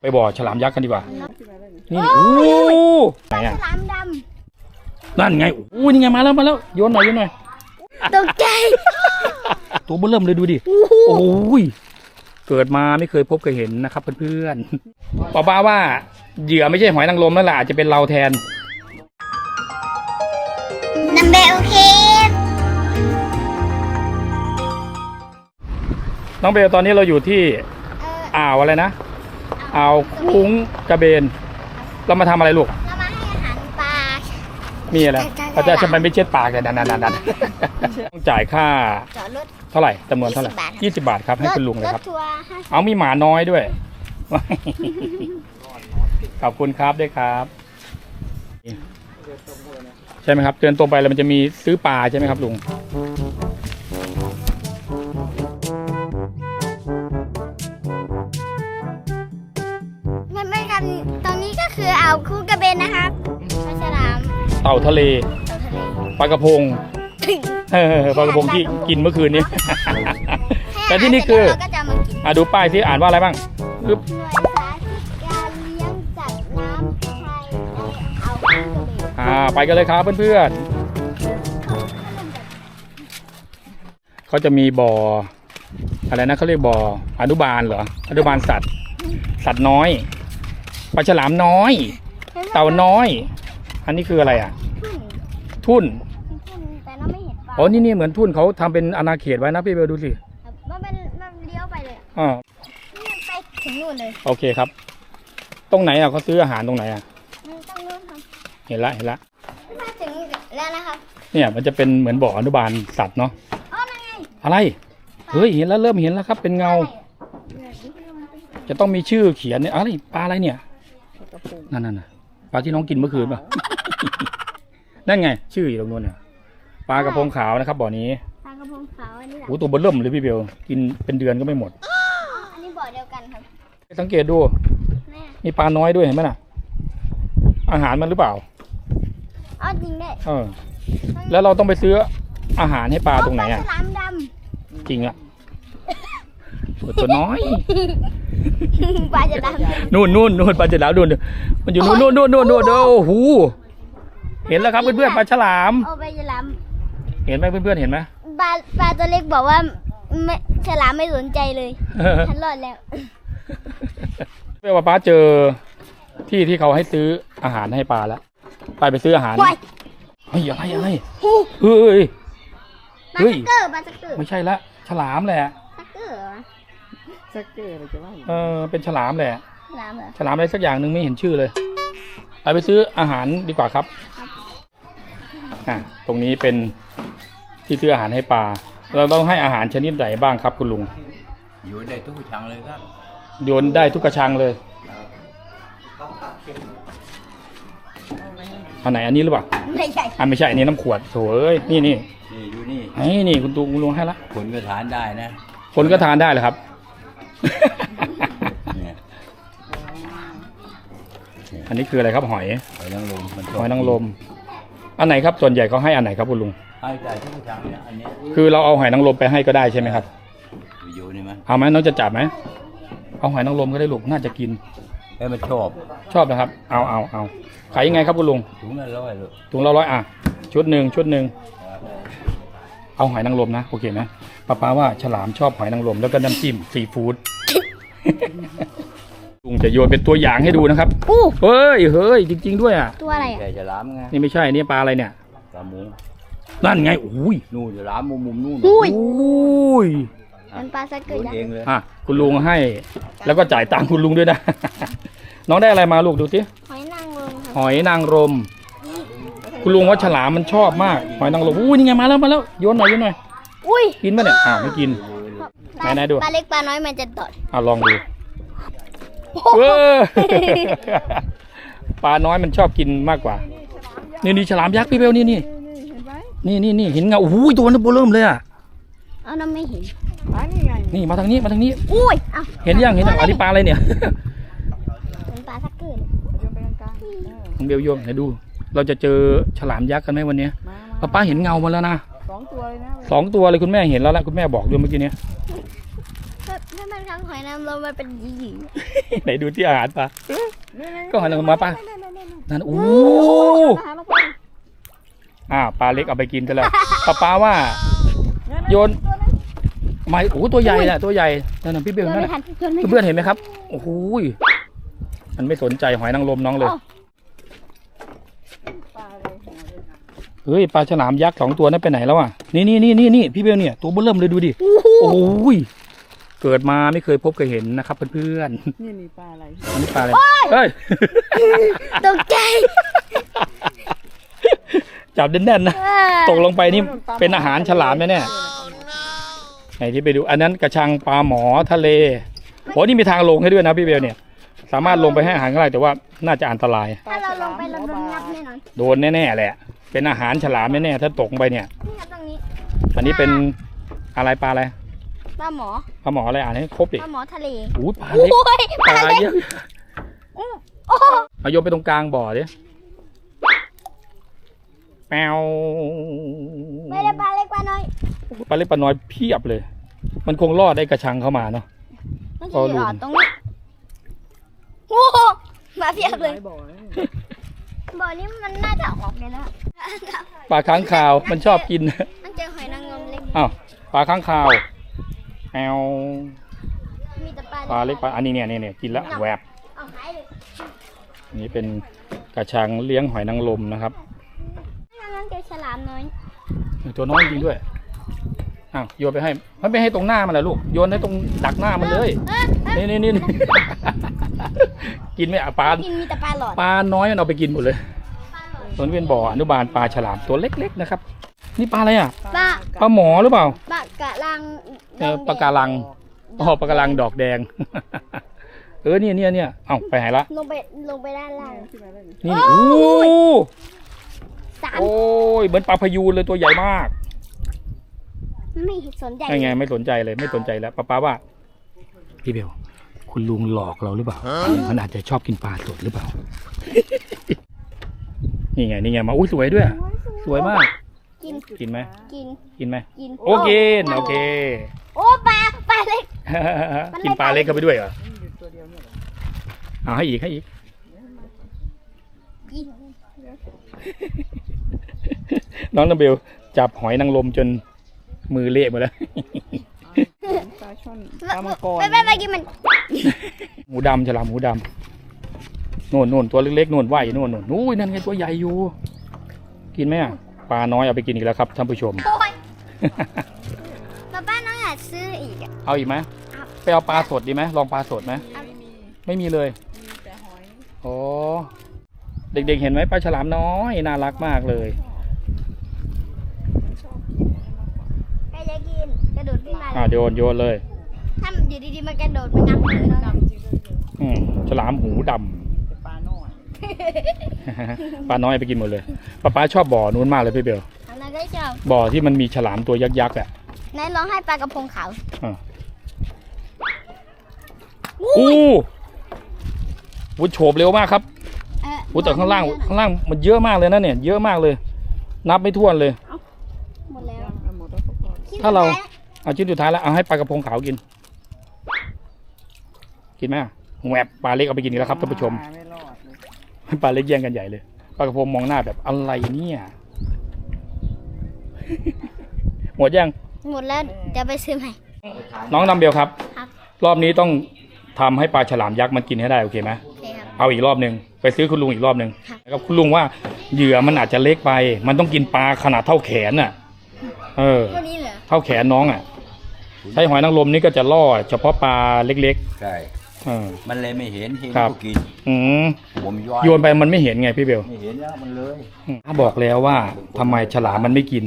ไปบ่อฉลามยักษ์กันดีกว่านี่นี่โอ้ไหนอะฉลามดนั่นไงโอ้ยนี่ไงมาแล้วมาแล้วโยนหน่อยโยนหน่อยำตกใจตัวเบอเริ่มเลยดูดิ โอ้ย เกิดมาไม่เคยพบเคยเห็นนะครับเพื่อนๆป้าป้าว่าเหยื่อไม่ใช่หอยนางรมนั่นแหละอาจจะเป็นเราแทนนัมเบโอเคน้องเบลตอนนี้เราอยู่ที่เอออ่าวอะไรนะ อ่าวคุ้งกระเบน เรามาทำอะไรลูก เรามาให้อาหารปลา มีอะไรใช่ใช่อาจารย์จะไปไม่เช็ดปากเลยนั่นนั่นนั่นต้องจ่ายค่าจอดรถ เท่าไหร่จำนวนเท่าไหร่20บาทยี่สิบบาทครับให้คุณลุงเลยครับถทัวร์ห้าสิบเอามีหมาน้อยด้วย ขอบคุณครับด้วยครับ ใช่ไหมครับ เดินตรงไปแล้วมันจะมีซื้อปลาใช่ไหมครับลุงาวคูกระเบนนะครับปลาฉลามเต่าทะเลตัวทะเลปลากระพงเออปลากระพงที่กินเมื่อคืนนี้ แต่ที่นี่คือเราก็จะมากินอะดูป้ายที่อ่านว่าอะไรบ้างปึ๊บหน่วยสาธิตการเลี้ยงสัตว์น้ำภายในอ่าวคูกระเบนอ่าไปกันเลยครับเพื่อนๆเขาจะมีบ่ออะไรนะเขาเรียกบ่ออนุบาลเหรออนุบาลสัตว์ สัตว์น้อยปลาฉลามน้อย เต่าน้อย อันนี้คืออะไรอะ ทุ่นทุ่นทุ่นแต่เราไม่เห็นปลาอ๋อนี่นี่เหมือนทุ่นเขาทำเป็นอาณาเขตไว้นะพี่เบลดูสิครับมันเป็นมันเลี้ยวไปเลยอะอ่านี่ไปถึงนู่นเลยโอเคครับ ตรงไหนอะเขาซื้ออาหารตรงไหนอะ มันต้องนู่นครับเห็นละเห็นละ มาถึงแล้วนะครับเนี่ยมันจะเป็นเหมือนบ่ออนุบาลสัตว์เนาะ อ๋อนั่นไงอะไร เฮ้ยเห็นแล้วเริ่มเห็นแล้วครับ เป็นเงา จะต้องมีชื่อเขียนเนี่ยอะไรปลาอะไรเนี่ย นั่นนั่นน่ะ ปลาที่น้องกินเมื่อคืนป่ะ นั่นไง ชื่ออยู่ตรงนู้นเนี่ยปลากระพงขาวนะครับบ่อนี้ปลากระพงขาวอันนี้เหรอโอ้ตัวเบนเริ่มเลยพี่เบลกินเป็นเดือนก็ไม่หมดอ๋ออันนี้บ่อเดียวกันครับสังเกตดู แม่มีปลาน้อยด้วยเห็นไหมน่ะ อาหารมันหรือเปล่าอ๋อจริงด้วยเออ แล้วเราต้องไปซื้ออาหารให้ปลาตรงไหนอะปลาฉลามดจริงอะ ตัวน้อยำปลาจะดำนู่นนู่นนู่นปลาฉลามนู่นมันอยู่นู่นนู่นนู่นนู่นนู่นโอ้โหเห็นแล้วครับเพื่อนๆปลาฉลามโอ้ปลาฉลามเห็นไหมเพื่อนๆเห็นไหมปลาปลาตัวเล็กบอกว่าไม่ฉลามไม่สนใจเลยฉันรอดแล้วเพื่อนว่าป้าเจอที่ที่เขาให้ซื้ออาหารให้ปลาแล้วไปไปซื้ออาหารว้ายเฮ้ยอะไรอะไรหูเฮ้ยปลาเฮ้ยสักเกอร์ปลาสักเกอร์ไม่ใช่ละฉลามแหละ สักเกอร์เหรอสักเกอร์อะไรจะว่าเออเป็นฉลามแหละฉลามเหรอฉลามอะไรสักอย่างหนึ่งไม่เห็นชื่อเลยไปไปซื้ออาหารดีกว่าครับอะตรงนี้เป็นที่ซื้ออาหารให้ปลา เราต้องให้อาหารชนิดไหนบ้างครับคุณลุง อยู่ได้ทุกชังเลยครับ โยนได้ทุกกระชังเลยอันไหนอันนี้หรือเปล่าไม่ใช่อันไม่ใช่อันนี้น้ำขวดโถเอ้ยนี่นี่นี่อยู่นี่ไอ้นี่คุณตูคุณลุงให้ละผลก็ทานได้นะ คนก็ทานได้เหรอครับ เนี่ยอันนี้คืออะไรครับหอยหอยนางรมมันหอยนางรมอันไหนครับส่วนใหญ่เขาให้อันไหนครับคุณลุง ให้ได้ทุกชังเนี่ยอันเนี้ยคือเราเอาหอยนางรมไปให้ก็ได้ใช่ไหมครับ อยู่นี่มั้ยเอาไหมน้องจะจับไหมเอาหอยนางรมก็ได้ลูกน่าจะกิน ให้มันชอบชอบนะครับ เอาเอาเอาขายยังไงครับคุณลุงถุงละร้อยเลยถุงละร้อยอะ ชุดหนึ่งชุดหนึ่ง เอาหอยนางรมนะโอเคไหมป้าป้าว่าฉลามชอบหอยนางรมแล้วก็น้ำจิ้มซีฟู้ดลุงจะโยนเป็นตัวอย่างให้ดูนะครับอู้เฮ้ยเฮ้ยจริง ๆ ด้วยอะตัวอะไรอะแกจะล้ามไงนี่ไม่ใช่นี่ปลาอะไรเนี่ยปลาหมูนั่นไงอุ้ยนู่นจะล้ามมุมมุมนู่นอุ้ยอุ้ยมันปลาสักเกอโดร์นยักเองษ์เลยอะคุณลุงให้ แล้วก็จ่ายตังค์คุณลุงด้วยนะ น้องได้อะไรมาลูกดูสิหอยนางรมครับหอยนางรม คุณลุงว่าฉลามมันชอบมากหอยนางรมอุ้ยนี่ไงมาแล้วมาแล้วโยนหน่อยโยนหน่อยอุ้ยกินปะเนี่ยอ้าวไม่กิน ปลาไหนๆดู ปลาเล็กปลาน้อยมันจะตอดอะลองดูเออปลาน้อยมันชอบกินมากกว่า นี่นี่ฉลามยักษ์พี่เบลนี่นี่นี่นี่นี่เห็นเงาโอ้โหตัวนั้นโบเริ่มเลยอะเอาน้ำไม่เห็นอันนี้ไงนี่มาทางนี้มาทางนี้ อุ้ยเอ้าเห็นยังเห็นยังอันนี้ปลาอะไรเนี่ยเป็นปลาสักเกอร์โยนไปกลางๆเออของเบลโยมไหนดู เราจะเจอฉลามยักษ์กันไหมวันเนี้ยมาป้าป้าเห็นเงามาแล้วนะสองตัวเลยนะสองตัวเลยคุณแม่เห็นแล้วละคุณแม่บอกด้วยเมื่อกี้เนี้ยเพื่อนเพื่อนครับงหอยนางรมมันเป็นหยี ไหนดูที่อาหารปลา ก็หันออกมาปะนั่นโอ้อาหารลงไปอ่าปลาเล็กเอาไปกินซะแล้วป้าป้าว่า โยน ไม่โอ้ตัวใหญ่น่ะตัวใหญ่นั่นนะพี่เบลโยนนั่นไม่น่ะทันโยนไม่ทันเพื่อนๆเห็นไหมครับโอ้โหยมันไม่สนใจหอยนางรมน้องเลย อ้าว ปลาเลยหัวเลย เฮ้ยปลาฉลามยักษ์สองตัวนั้นไปไหนแล้วอะนี่นี่นี่นี่นี่พี่เบลเนี่ยตัวเบอเริ่มเลยดูดิโอ้โหยเกิดมาไม่เคยพบเคยเห็นนะครับเพื่อนนี่นี่ปลาอะไรๆอันนี้ปลาอะไรเฮ้ยตกใจจับแน่นๆนะเออตกลงไปนี่เป็นอาหารฉลามแน่ๆไหนที่ไปดู อันนั้นกระชังปลาหมอทะเลโอ้นี่มีทางลงให้ด้วยนะพี่เบลเนี่ย สามารถลงไปให้อาหารก็ได้แต่ว่าน่าจะอันตรายถ้าเราลงไปเราโดนงับแน่นอนโดนแน่ๆแหละ เป็นอาหารฉลามแน่ๆถ้าตกลงไปเนี่ย นี่ครับตรงนี้อันนี้เป็นอะไรปลาอะไรปลาหมอปลาหมออะไรอ่านให้ครบดิปลาหมอทะเลอู้ปลาโอ้เล็กยปลาเยอะโอ้เอาโยนไปตรงกลางบ่อดิแปวไม่ได้ปลาเล็กปลาน้อยปลาเล็กปลาน้อยเพียบเลย มันคงรอดได้กระชังเข้ามาเนาะมันอ๋จะออลุยู่งตรงนี้โอ้โหมาเพียบเลย บ่อเลยบ่อนี้มันน่าจะออกเลยนะปลาค้างคาวมันชอบกินมันเจอหอยนางรมเล็กอ้าวปลาค้างคาวแอวมีแต่ปลาปลาเล็กปลาอันนี้เนี่ยเนี่ยเนี่ยกินแล้วแหวบเอาหายเลยอันนี้เป็นกระชังเลี้ยงหอยนางรมนะครับ นั่นเจอฉลามน้อย ตัวน้อยจริงด้วย อ้าวโยนไปให้มันไม่ให้ตรงหน้ามันเลยลูกโยนให้ตรงดักหน้ามันเลยเอ้ยเอ้ยนี่นี่นี่ กินไหมอะปลากินมีแต่ปลาหลอดปลาน้อยมันเอาไปกินหมดเลยปลาหลอดตัวนี้เป็นบ่ออนุบาลปลาฉลามตัวเล็กๆนะครับ นี่ปลาอะไรอะปลาปลาหมอหรือเปล่าปลากระลังเออปลาการังอ๋อปลาการังดอกแดง เออเนี่ยเนี่ยเนี่ยเอ้าไปไหนละลงไปลงไปด้านล่างขึ้นมาได้เลยนี่โอ้ยสามโอ้ยเหมือนปลาพยูนเลยตัวใหญ่มาก ไม่สนใจไงไงไม่สนใจเลยไม่สนใจแล้วป้าป้าว่า พี่เบลคุณลุงหลอกเราหรือเปล่า มันอาจจะชอบกินปลาสดหรือเปล่า นี่ไงนี่ไงมาอุ้ยสวยด้วย สวยมาก กินกินไหมกินกินไหมกินโอเคโอเค โอ้ปลาปลาเล็ก กินปลาเล็กเข้าไปด้วยเหรอนี่อยู่ตัวเดียวเนี่ยเหรอเอาให้อีกให้อีกกินน้องน้ำเบลจับหอยนางรมจน มือเละหมดแล้ว ปลาช่อนปลามังกรไม่ไม่ไม่กินมันหมูดำฉลามหมูดำโน่นโน่นตัวเล็กๆโน่นว่ายอยู่โน่นโน่นนู้ยนั่นไงตัวใหญ่อยู่ กินไหมอะปลาน้อยเอาไปกินอีกแล้วครับท่านผู้ชม โอ้ยป้าป้าน้องอยากซื้ออีกอะ เอาอีกไหมเอา ไปเอาปลาสดดีไหมลองปลาสดไหมไม่มีไม่มีเลยมีแต่หอย โอ้เด็กๆเห็นไหมปลาฉลามน้อยน่ารักมากเลย ใครจะกินกระโดดขึ้นมา อ่าโยนโยนเลยถ้าอยู่ดีๆมันกระโดดมันงับมือเราดำจริงเลยเดียวอืมฉลามหูดำแต่ปลาน้อยปลาน้อยไปกินหมดเลยป้าป้าชอบบ่อนู้นมากเลยพี่เบลอันนั้นก็ชอบบ่อที่มันมีฉลามตัวยักษ์ๆอะไหนลองให้ปลากระพงขาวอ่าอู้ วุ้โฉบเร็วมากครับเออวุ้แต่ข้างล่างข้างล่างมันเยอะมากเลยนะเนี่ย เยอะมากเลย นับไม่ถ้วนเลย หมดแล้วเอาหมดแล้วก็พอถ้าเรา เอาชิ้นสุดท้ายแล้วเอาให้ปลากระพงขาวกิน กินไหมอะแหวบปลาเล็กเอาไปกินอีกแล้วครับท่านผู้ชมปลไม่รอดเลยปลาเล็กแย่งกันใหญ่เลยปลากระพงมองหน้าแบบอะไรเนี่ย หมดยังหมดแล้วเดี๋ยวไปซื้อใหม่ น้องนำเบลครับ ครับ รอบนี้ต้องทำให้ปลาฉลามยักษ์มันกินให้ได้โอเคไหมโอเคครับ เอาอีกรอบหนึ่งไปซื้อคุณลุงอีกรอบหนึ่งครับแล้วก็คุณลุงว่าเหยื่อมันอาจจะเล็กไป มันต้องกินปลาขนาดเท่าแขนน่ะ เออเท่านี้เหรอ เท่าแขนน้องอะ ใช้หอยนางรมนี่ก็จะล่อเฉพาะปลาเล็กใช่ๆเออ มันเลยไม่เห็นเห็นครับ ก็กินอืมผมย้อนโยนไปมันไม่เห็นไงพี่เบลไม่เห็นแล้วมันเลยถ้าบอกแล้วว่าทำไมฉลามมันไม่กิน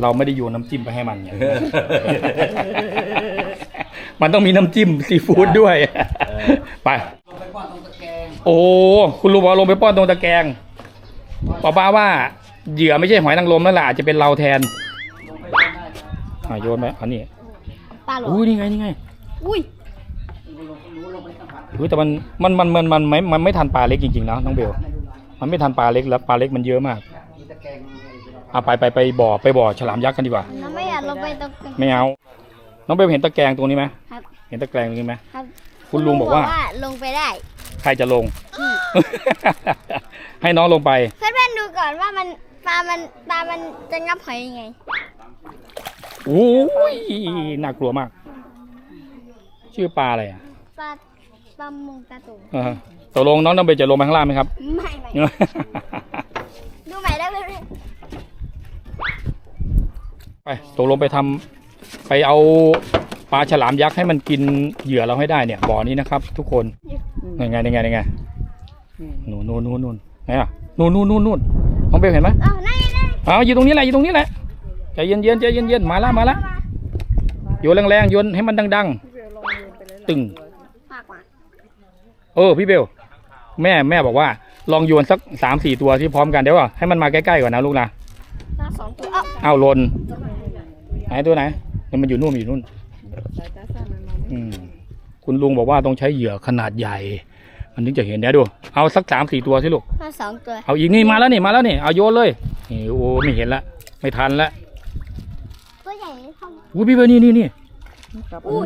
เราไม่ได้โยนน้ำจิ้มไปให้มันไง มันต้องมีน้ำจิ้มซีฟู้ดด้วย ไป โอ้คุณลุงบอกลงไปป้อนตรงตะแกรงป้าป้าว่าเหยื่อไม่ใช่หอยนางรมนั่นแหละอาจจะเป็นเราแทนอะโยนไปอันนี้ ปลาหรออุ้ยนี่ไงนี่ไงอุ้ยอุ้ยแต่มันมันมันมันมันไม่มันไม่ทันปลาเล็กจริงๆนะน้องเบลมันไม่ทันปลาเล็กแล้วปลาเล็กมันเยอะมากอะไปไปไปบ่อไปบ่อฉลามยักษ์กันดีกว่าเราไม่อยากลงไปตรงไม่เอาน้องเบลเห็นตะแกรงตรงนี้ไหมครับ เห็นตะแกรงนี้ไหมครับคุณลุงบอกว่าลงไปได้ ใครจะลง ให้น้องลงไป เพื่อนๆดูก่อนว่ามันปลามันปลามันจะงับหอยยังไง โอ้ยน่ากลัวมาก ชื่อปลาอะไรอะปลาปลามงตาตุ่มเออตกลงน้องน้ำเบลจะลงไปข้างล่างไหมครับ ไม่ไม่ดูใหม่ได้เพื่อนไปตกลงไปทำไปเอาปลาฉลามยักษ์ให้มันกินเหยื่อเราให้ได้เนี่ยบ่อนี้นะครับ ทุกคนยังไงยังไงยังไงนู่นนู่นนู่นนู่นไหนอะนู่นนู่นนู่นนู่นน้องเบลเห็นไหมๆอ้าวนั่นไงนั่นไงเอาอยู่ตรงนี้แหละอยู่ตรงนี้แหละ ใจเย็นเย็นๆใจเย็นเย็นๆมาละมาละโยนแรงๆโยนให้มันดังพี่เบลลองโยนไปเลยๆตึงฝากมาเออพี่เบล แม่แม่บอกว่า ลองโยนสักสามสี่ตัวที่พร้อมกันเดี๋ยวก่อนให้มันมาใกล้ๆก่อนนะลูกนะปลาสองตัวเอ้าเอาหล่นไหนตัวไหนเนี่ยมันอยู่นู่นมันอยู่นู่นสายตาสั้นมันมองไม่อืมคุณลุงบอกว่าต้องใช้เหยื่อขนาดใหญ่ มันถึงจะเห็นเดี๋ยวดู เอาสักสามสี่ตัวสิลูกปลาสองตัว เอาอีกนี่มาแล้วนี่มาแล้วนี่ เอาโยนเลยนี่โอ้ไม่เห็นละ ไม่ทันละ ตัวใหญ่เท่าอุ้ยพี่เบลนี่นี่นี่กลับอุ้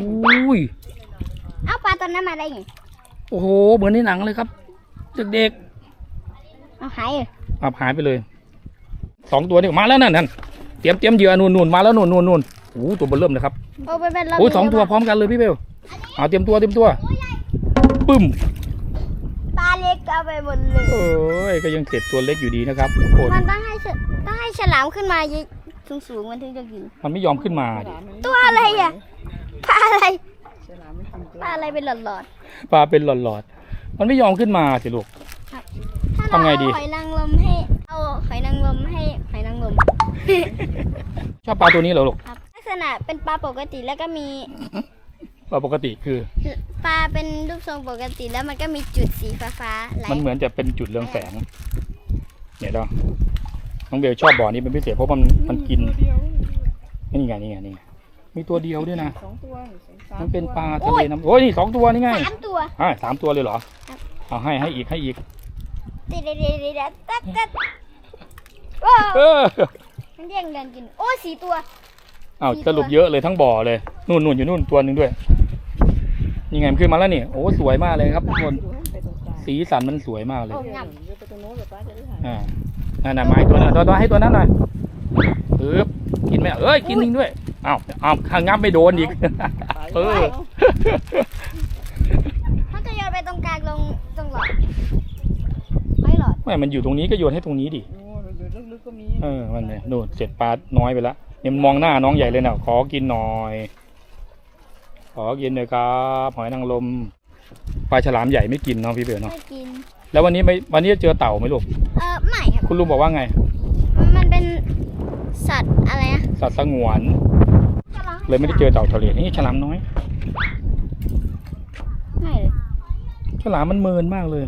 ยเอ้าปลาตัวนั้นมาได้ไงโอ้โห เหมือนในหนังเลยครับ เด็กเอาหายเลยๆเอาหายไปเลยสองตัวนี่มาแล้วนั่นนั่นเตรียมเตรียมเหยื่อนู่นนู่นมาแล้วนู่นนู่นนู่นโอ้โหตัวเบลเริ่มเลยครับโอ้เป็นเป็นโอ้ยสองตัวพร้อมกันเลยพี่เบลเอาเตรียมตัวเตรียมตัวปึ้มปลาเล็กเอาไปหมดเลยเอ้ยก็ยังเสร็จตัวเล็กอยู่ดีนะครับทุกคนมันต้องให้ฉต้องให้ฉลามขึ้นมา สูงสูงๆมันถึงจะกิน มันไม่ยอมขึ้นมาฉดิลามมันตัวอะไรอะปลาอะไรฉลามไม่กินปปลาลาอะไรเป็นหลอดปลาเป็นหลอดๆมันไม่ยอมขึ้นมาสิลูกๆถ้าเราทำไงดีเอาหอยนางรมให้เอาหอยนางรมให้หอยนางรมชอบปลาตัวนี้เหรอลูกครับลักษณะเป็นปลาปกติแล้วก็มีปลาปกติคือ ปลาเป็นรูปทรงปกติแล้วมันก็มีจุดสีฟ้าๆไหลมันเหมือนจะเป็นจุดเรืองแสงเนี่ยเราน้ องเบลชอบบ่อนี้เป็นพิเศษเพราะมันมันกินตัวเดียวนี่ไงนี่ไงนี่ไงมีตัวเดียวด้วยนะสองตัวสามมันเป็นตัวปลาทะเลน้ำโอ้ยนี่สองตัวนี่ไงสามตัวอ่าสามตัวเลยเหรอครับเอาให้ให้อีกให้อีกเดี๋ยวเดี๋ยวเดี๋ยวเดี๋ยวตัดตัดโอ้เออมันแย่งกันกินโอ้สี่ตัวเอาสรุปเยอะเลยทั้งบ่อเลยนู่นนู่นอยู่นู่นตัวหนึ่งด้วยนี่ไงมันขึ้นมาแล้วนี่โอ้สวยมากเลยครับทุกคนไปตรงกลางสีสันมันสวยมากเลยโอ้เดี๋ยวงับเดี๋ยวไปตรงโน้นเดี๋ยวป้า จะได้ถ่ายอ่านั่นน่ะไม้ตัวนั้นตัวตัวให้ตัวนั้นหน่อยปึ๊บกินไหมเอ้ยกินจริงด้วยอ้าวอ้าวข้างงับไม่โดนอีกเออเขาจะโยนไปตรงกลางลงตรงหลอดไม่หลอดไม่มันอยู่ตรงนี้ก็โยนให้ตรงนี้ดิโอ้เดี๋ยวลึกๆก็มีเออมันเนี่ยนู่นเสร็จปลาน้อยไปละเนี่ยมันมองหน้าน้องใหญ่เลยนะขอกินหน่อยขอกินหน่อยครับหอยนางรมปลาฉลามใหญ่ไม่กินเนาะพี่เบลเนาะไม่กิน แล้ววันนี้ไม่วันนี้เจอเต่าไหมลูก เออไม่ครับ คุณลุงบอกว่าไง มันเป็นสัตว์อะไรอะสัตว์สงวน เลยไม่ได้เจอเต่าทะเลนี่ฉลามน้อย ไม่เลย ฉลามมันเมินมากเลย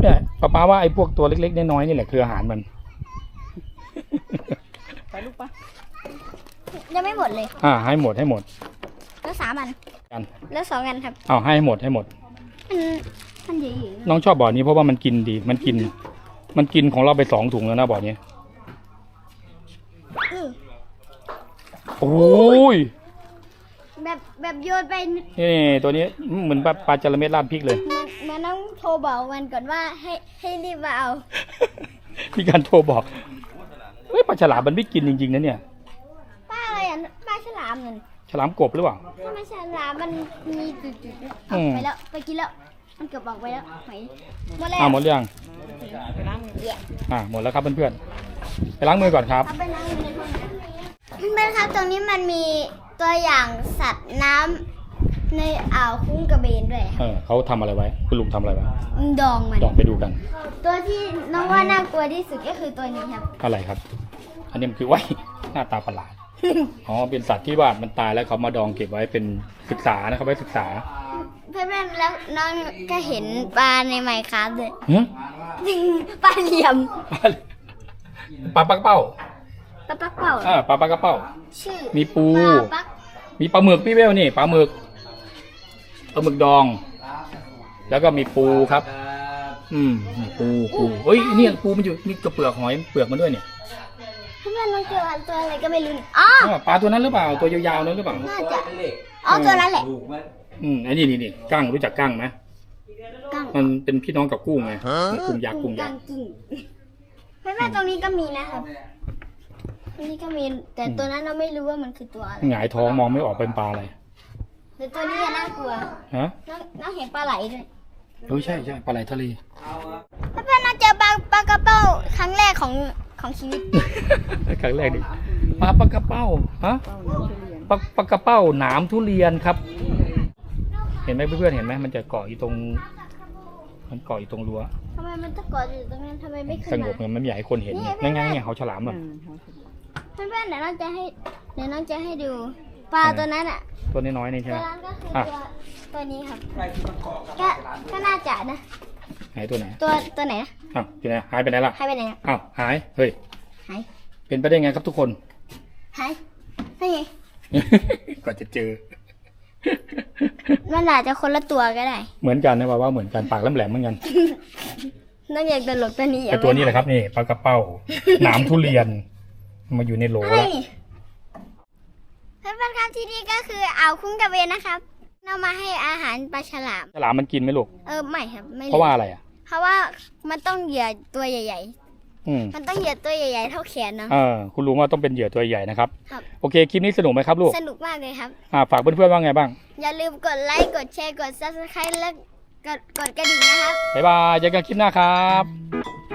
เนี่ยป้าป้าว่าไอ้พวกตัวเล็กๆน้อยๆนี่แหละคืออาหารมัน ไปลูกปะยังไม่หมดเลย อ่า ให้หมดให้หมด แล้วสามอันอันแล้วสองอันครับ เอาให้หมดให้หมด มัน มันใหญ่ๆน้องชอบบ่อนี้เพราะว่ามันกินดี มันกิน มันกินของเราไปสองถุงแล้วนะบ่อนี้อือโอ้ยแบบแบบโยนไปเหมือนนี่ตัวนี้เหมือนปลาปลาจระเม็ดราดพริกเลยเหมือนต้องโทรบอกมันก่อนว่าให้ให้รีบมาเอา มีการโทรบอกเฮ้ยปลาฉลามมันไม่กินจริงๆนะเนี่ย ป้าอะไรอะป้าฉลามเงินฉลามกบหรือเปล่า ถ้าไม่ฉลามมันมีจุดๆด้วยอืเอามไปแล้วไปกินแล้ว มันเกือบออกไปแล้วหอยหมดแล้วอ่าหมดหรือยังไปล้างมืออ่าหมดแล้วครับเพื่อนๆไปล้างมือก่อนครับเอาไปนั่งในห้องน้ำเพื่อนครับตรงนี้มันมีตัวอย่างสัตว์น้ำในอ่าวคุ้งกระเบนด้วยเออเขาทำอะไรไว้ คุณลุงทำอะไรไว้ดองมัน ลองไปดูกัน ตัวที่น้องว่าน่ากลัวที่สุดก็คือตัวนี้ครับ อะไรครับ อันนี้มันคือไว้ หน้าตาประหลาด อ๋อ เป็นสัตว์ที่ว่ามันตายแล้วเขามาดองเก็บไว้เป็นศึกษานะครับไว้ศึกษา เพื่อนๆแล้วน้องก็เห็นปลาในไมค์ครับเลยฮะปลาเหลี่ยมปลาปักเป้าปลาปักเป่าอ่าปลาปักกระเป้า ชื่อมีปู ปลาปักมีปลาหมึกพี่เวลนี่ปลาหมึกปลาหมึกดอง แล้วก็มีปูครับ อืมมีปูปูเฮ้ยเนี่ยปูมันอยู่นี่กระเปลือกหอยเปลือกมันด้วยเนี่ยเพื่อนๆน้องเจอตัวอะไรก็ไม่รู้นี่อ๋ออ้าวปลาตัวนั้นหรือเปล่าตัวยาวๆนั้นหรือเปล่า น่าจะอ๋อตัวนั้นแหละ ถูกไหม อืมไอ้นี่นี่นี่กั้งรู้จักกั้งไหมกั้งมันเป็นพี่น้องกับกุ้งไงกุ้งยักษ์กุ้งยักั้กงษ์กิ้งแม่แม่ตรงนี้ก็มีนะครับตรงนี้ก็มี แต่ตัวนั้นเราไม่รู้ว่ามันคือตัวอะไรหงายท้องมองไม่ออกเป็นปลาอะไรแต่ตัวนี้น่ากลัวฮะน้องน้องเห็นปลาไหลด้วยเออใช่ใช่ปลาไหลทะเลถ้าเพื่อนน้องเจอปลาปลากระเป้าครั้งแรกของของชีวิตครั้งแรกดิปลาปลากระเป้าฮะเป้าหนังทุเรียนปลาปลากระเป้าหนามทุเรียนครับ เห็นไหมเพื่อนๆเห็นไหมมันจะเกาะอยู่ตรง มันเกาะอยู่ตรงรั้วทำไมมันตะกอดอยู่ตรงนั้นทำไมไม่สขึ้นงมาบไงมันไม่อยากให้คนเห็นไงนั่นไงไงเขาฉลามอือะมเขาฉลาดเพื่อนๆเดี๋ยวน้องจะให้เดี๋ยวน้องจะให้ดูปลาตัวนั้นอะ ตัวน้อยๆนี่ใช่ตัไหวมนั้นก็คืออะตัวตัวนี้ครับก็ก็น่าจะนะ หายตัวไหนตัวตัวไหนนะอ้าวอยู่ไหนหายไปไหนล่ะ หายไปไหนอะอ้าวหาย เฮ้ย หายเป็นไปได้ไงครับทุกคน หายนี่ไง กว่าจะเจอ มันอาจจะคนละตัวก็ได้เหมือนกันนะว่าว่าเหมือนกันปากแหลมๆเหมือนกันน้องอยากตลกตัวนี้แต่ตัวนี้แหละครับนี่ปลากระเป้าหนามทุเรียน มาอยู่ในโหลเฮ้แล้วยเพื่อนๆครับที่นี่ก็คืออ่าวคุ้งกระเบนนะครับเรามาให้อาหารปลาฉลาม ฉลามมันกินไหมลูกเออไม่ครับไม่เพราะว่าอะไรอะ เพราะว่ามันต้องเหยื่อตัวใหญ่อืมๆมันต้องเหยื่อตัวใหญ่ ๆ เท่าแขนเนาะเออคุณลุงว่าต้องเป็นเหยื่อตัวใหญ่นะครับครับโอเคคลิปนี้สนุกไหมครับลูก สนุกมากเลยครับ อ่าฝากเพื่อนๆว่าไงบ้าง อย่าลืมกดไลค์ กดแชร์ กด subscribe และกดกดกระดิ่งนะครับ บ๊ายบายเจอกันคลิปหน้าครับ